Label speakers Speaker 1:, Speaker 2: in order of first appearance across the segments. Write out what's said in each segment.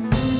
Speaker 1: Thank you.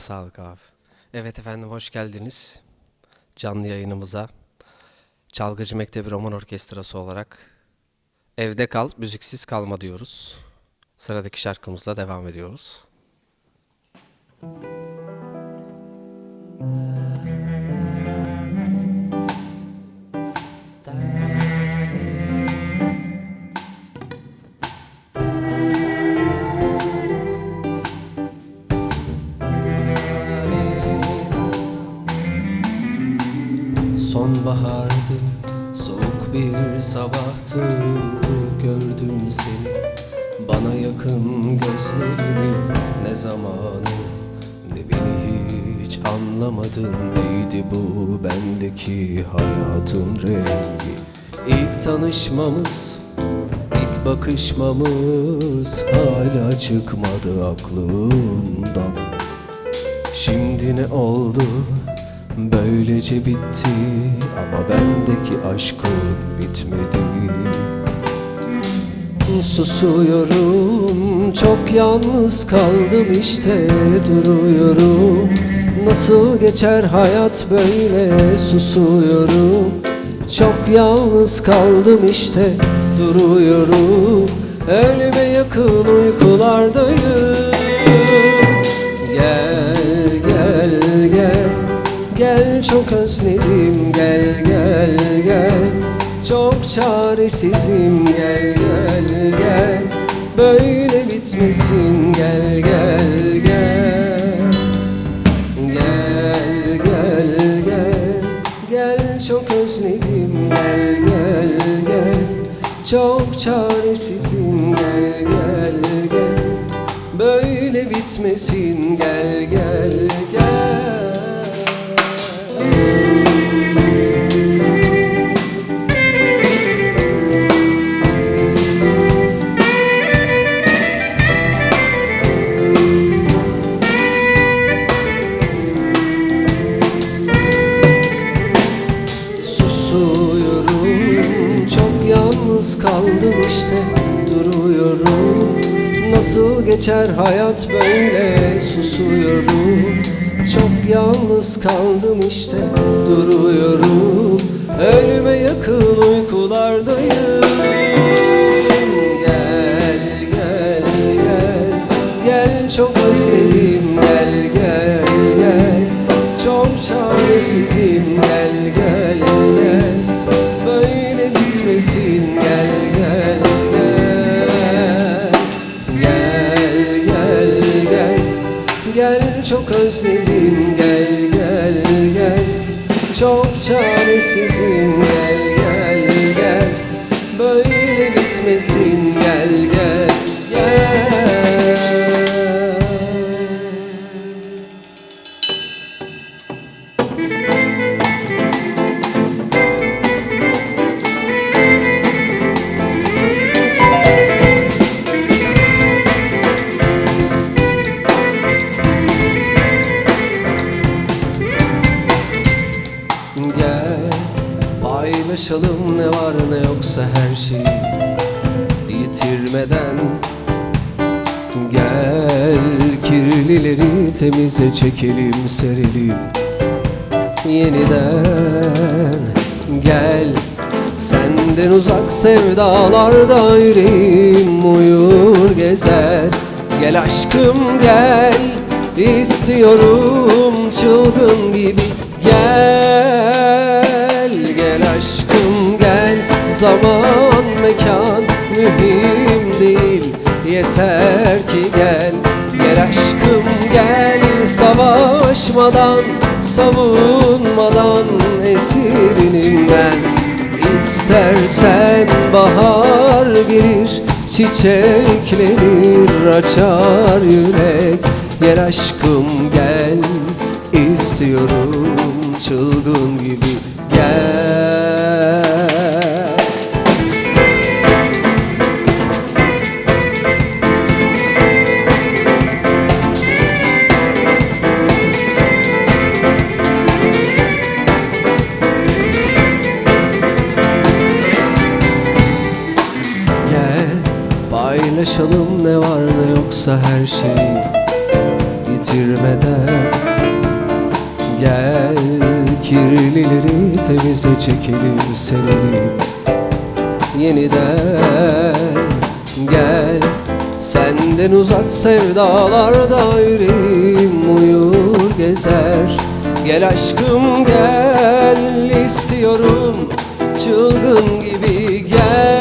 Speaker 1: Duyguna sağlık abi. Evet efendim hoş geldiniz. canlı yayınımıza Çalgıcı Mektebi Roman Orkestrası olarak Evde Kal, Müziksiz Kalma diyoruz. Sıradaki şarkımızla devam ediyoruz. Sonbahardı, zamanı, ne beni hiç anlamadın Neydi bu bendeki hayatın rengi İlk tanışmamız, ilk bakışmamız Hala çıkmadı aklımdan Şimdi ne oldu? Böylece bitti ama bendeki aşkın bitmedi. Susuyorum, çok yalnız kaldım işte duruyorum. Nasıl geçer hayat böyle susuyorum. Çok yalnız kaldım işte duruyorum. Ölüme yakın uykulardayım. Gel gel gel Gel çok özledim gel gel gel Çok çaresizim gel Böyle bitmesin. Gel gel gel. Gel gel gel. Gel çok özledim. Gel gel gel. Çok çaresizim. Gel gel gel. Böyle bitmesin. Gel gel geçer hayat böyle susuyorum. Çok yalnız kaldım işte duruyorum. Ölüme yakın uykulardayım özledim gel gel gel. Çok çaresizim gel gel gel. Böyle bitmesin çekelim serelim. Yeniden Gel. Senden uzak sevdalarda yüreğim uyur gezer. Gel aşkım gel. İstiyorum çılgın gibi. Gel gel aşkım gel. Zaman mekan mühim değil. Yeter ki gel Gel aşkım gel Savaşmadan Savunmadan Esirinim ben İstersen bahar gelir Çiçeklenir açar yürek. Gel aşkım gel istiyorum çılgın gibi. Gel paylaşalım ne var ne yoksa her şeyi. Yitirmeden Gel Kirlileri temize çekelim serelim Yeniden gel Senden uzak sevdalarda yüreğim uyur gezer. Gel aşkım gel istiyorum Çılgın gibi gel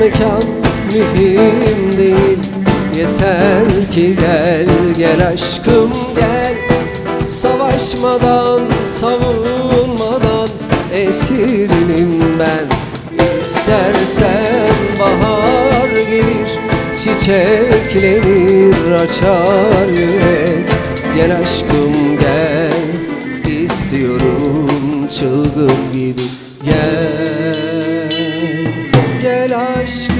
Speaker 1: mekan mühim değil. Yeter ki gel gel aşkım gel. Savaşmadan savunmadan esirinim ben. İstersen bahar gelir Çiçeklenir açar yürek. Gel aşkım gel. İstiyorum çılgın gibi. Gel Gel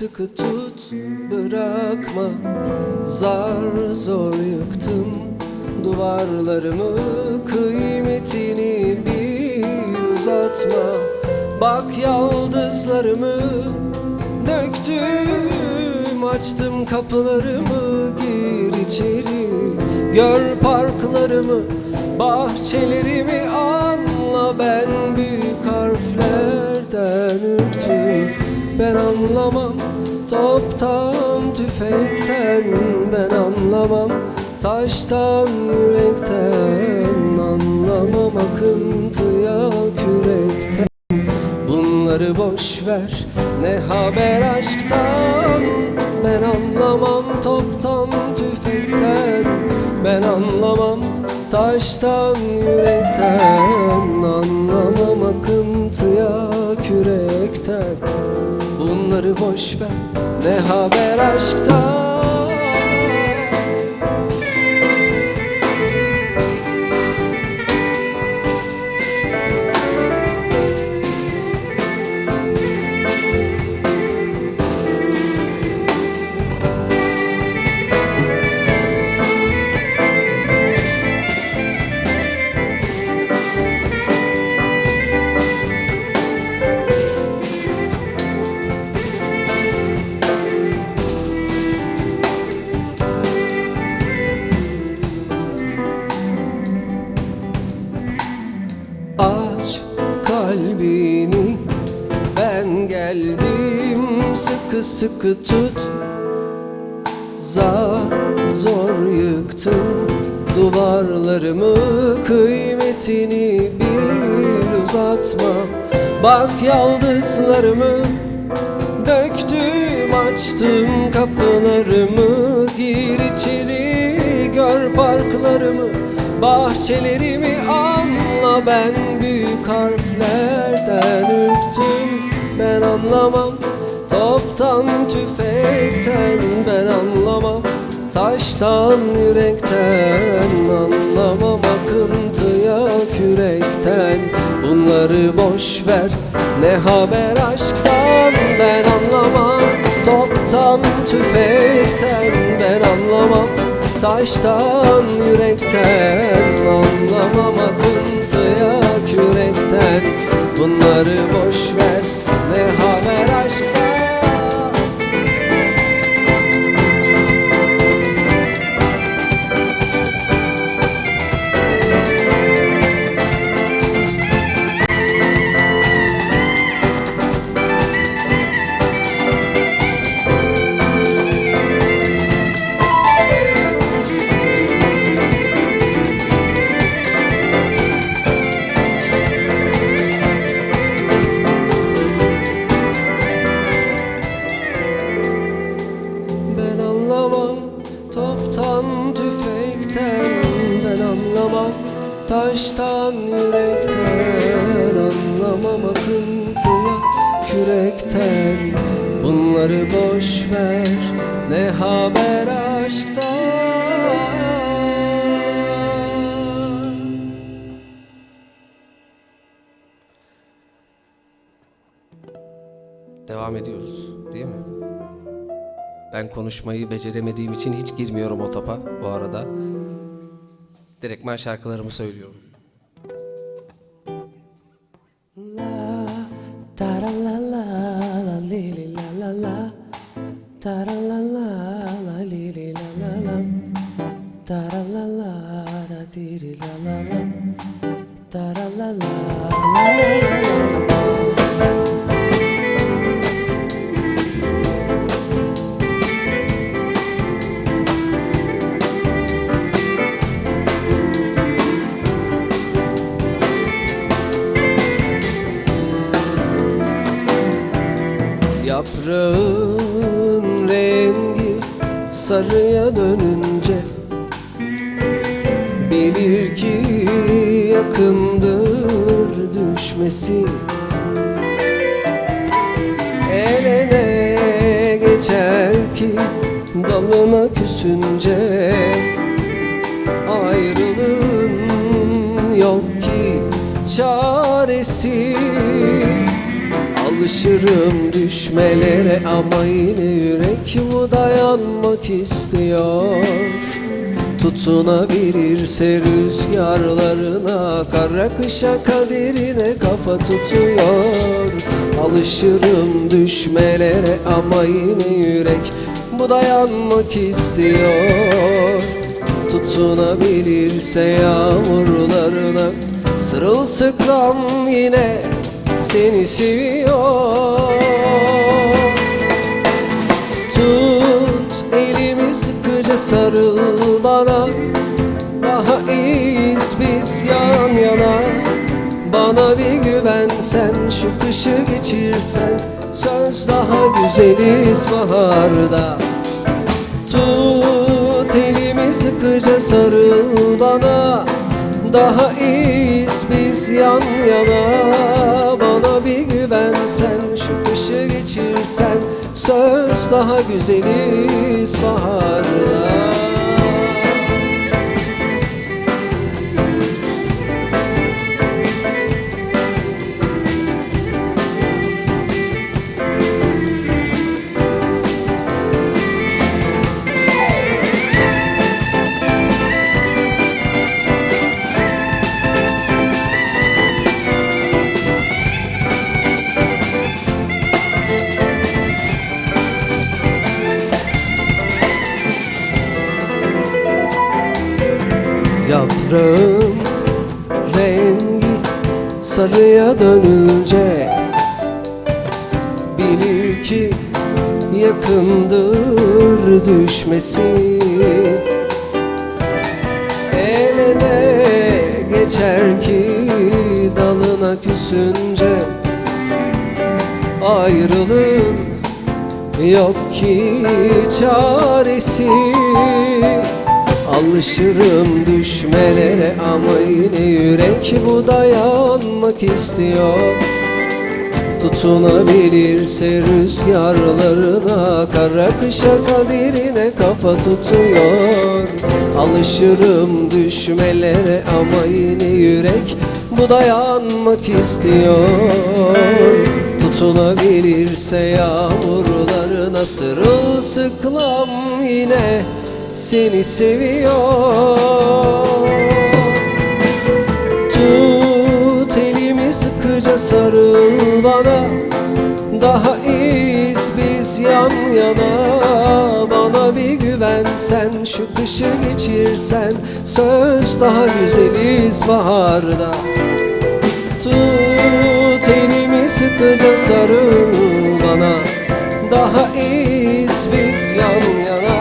Speaker 1: sıkı tut bırakma. Zar zor yıktım duvarlarımı kıymetini bir uzatma. Bak yaldızlarımı döktüm açtım kapılarımı gir içeri. Gör parklarımı bahçelerimi anla. Ben büyük harflerden ürktüm Ben anlamam. Toptan tüfekten Ben anlamam. Taştan yürekten Anlamam. Akıntıya kürekten. Bunları boş ver. Ne haber aşktan? Ben anlamam. Toptan tüfekten Ben anlamam. Taştan yürekten Anlamam. Akıntıya kürekten Bunları boş ver ne haber aşktan sıkı tut. Zar zor yıktım duvarlarımı kıymetini bir uzatma. Bak yaldızlarımı Döktüm açtım kapılarımı. Gir içeri gör parklarımı. Bahçelerimi anla ben büyük harflerden ürktüm. Ben anlamam toptan tüfekten Ben anlamam taştan yürekten Anlamam akıntıya kürekten. Bunları boş ver ne haber aşktan Ben anlamam.
Speaker 2: Toptan tüfekten ben anlamam Taştan yürekten anlamam Akıntıya kürekten. Bunları boş ver ne haber aşktan
Speaker 1: Devam ediyoruz değil mi? Ben konuşmayı beceremediğim için hiç girmiyorum o topa bu arada. Direktmen şarkılarımı söylüyorum.
Speaker 2: Sarıya dönünce Bilir ki yakındır düşmesi Eline geçer ki dalına küsünce Ayrılığın yok ki çaresi Alışırım düşmelere ama yine yürek bu dayanmak istiyor. Tutunabilirse rüzgarlarına Kara kışa kaderine kafa tutuyor. Alışırım düşmelere ama yine yürek bu dayanmak istiyor. Tutunabilirse yağmurlarına Sırılsıklam yine seni seviyor. Tut elimi sıkıca sarıl bana. Daha iyiyiz biz yan yana. Bana bir güven sen şu kışı geçirsen. Söz daha güzeliz baharda. Tut elimi sıkıca sarıl bana. Daha iyiyiz biz yan yana güven sen şu kışı geçirsen Söz daha güzeliz baharda sarıya dönünce Bilir ki yakındır düşmesi. Eline geçer ki dalına küsünce Ayrılığın yok ki çaresi Alışırım düşmelere ama yine yürek bu dayanmak istiyor. Tutunabilirse rüzgarlarına Kara kışa kaderine kafa tutuyor. Alışırım düşmelere ama yine yürek Bu dayanmak istiyor. Unutulabilirse yağmurlarına sırılsıklam yine seni seviyor. Tut elimi sıkıca sarıl bana. Daha iyiyiz biz yan yana. Bana bir güven sen şu kışı geçirsen. Söz daha güzeliz baharda. Tut elimi sıkıca sarıl bana. Daha iyiyiz biz yan yana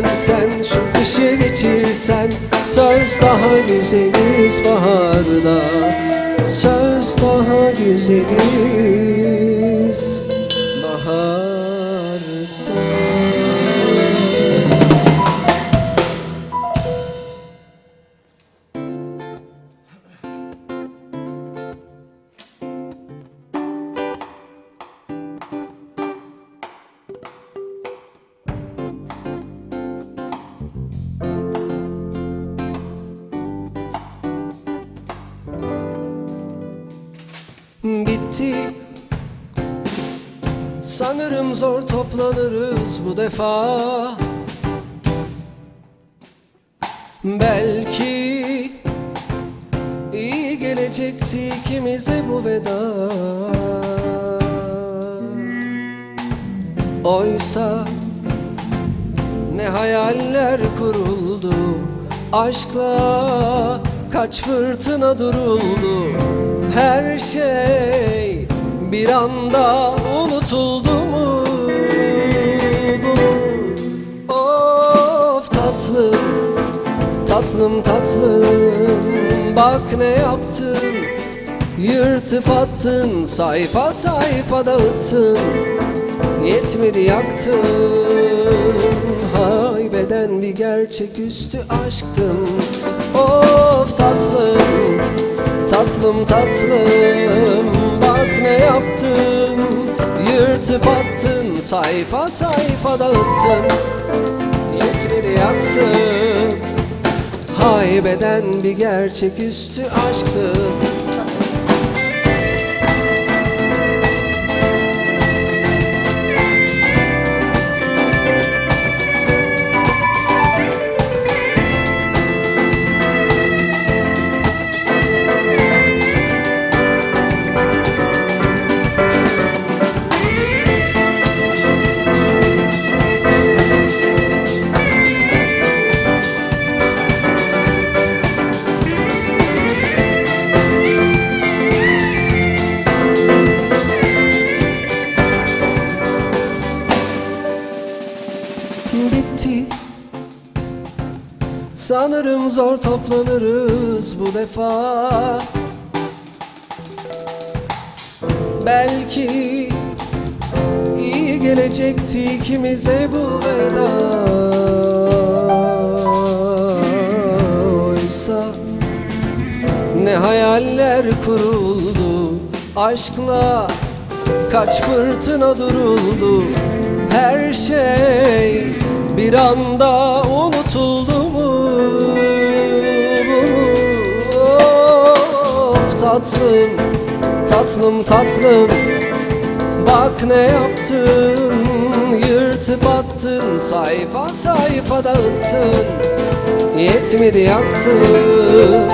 Speaker 2: güven sen şu kışı geçirsen. Söz daha güzeliz baharda. Söz daha güzeliz baharda defa. Belki iyi gelecekti ikimize bu veda. Oysa ne hayaller kuruldu. Aşkla kaç fırtına duruldu. Her şey bir anda unutuldu tatlım, tatlım tatlım. Bak ne yaptın Yırtıp attın sayfa sayfa dağıttın. Yetmedi yaktın Haybeden bir gerçeküstü aşktın. Of tatlım Tatlım tatlım. Bak ne yaptın Yırtıp attın Sayfa sayfa dağıttın Yaktın Haybeden bir gerçeküstü aşktın Sanırım zor toplanırız bu defa. Belki iyi gelecekti ikimize bu veda. Oysa ne hayaller kuruldu Aşkla kaç fırtına duruldu. Her şey bir anda unutuldu tatlım, tatlım tatlım. Bak ne yaptın Yırtıp attın Sayfa sayfa dağıttın. Yetmedi yaktın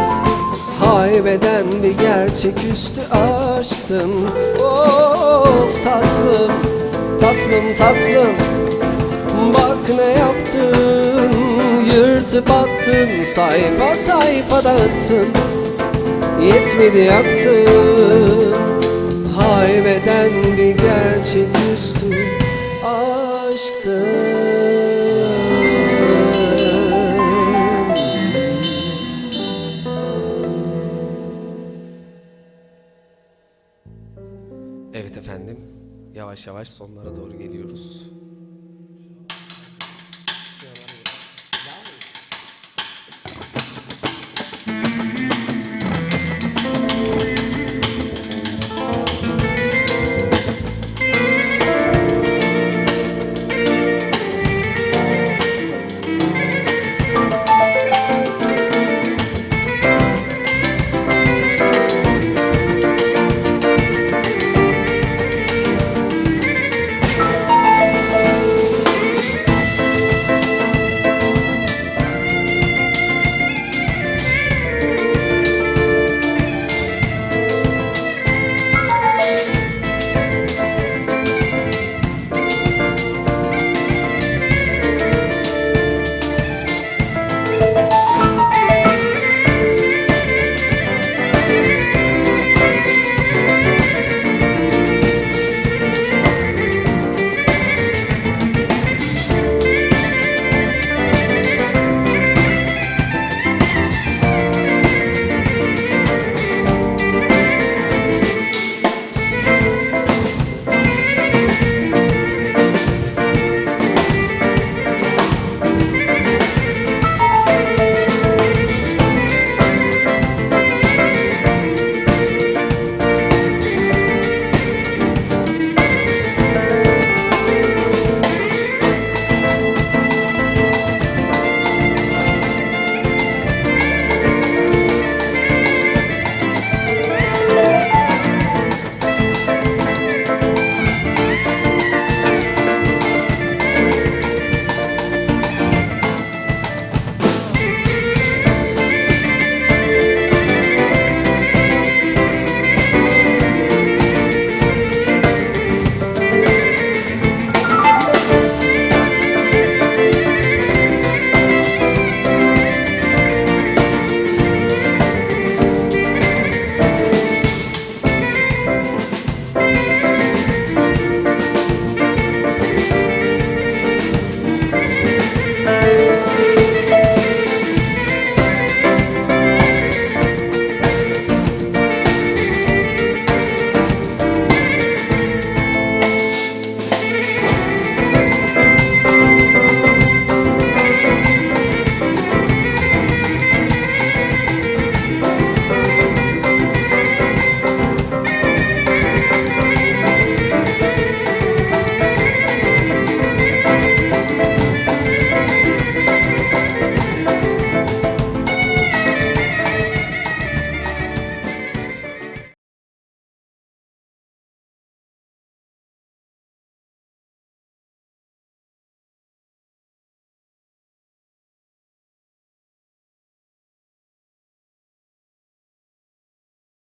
Speaker 2: Haybeden bir gerçeküstü aşktın. Of tatlım Tatlım tatlım. Bak ne yaptın Yırtıp attın Sayfa sayfa dağıttın Yetmedi yaktın Haybeden bir gerçeküstü aşktın
Speaker 1: Evet efendim. Yavaş yavaş sonlara doğru geliyoruz.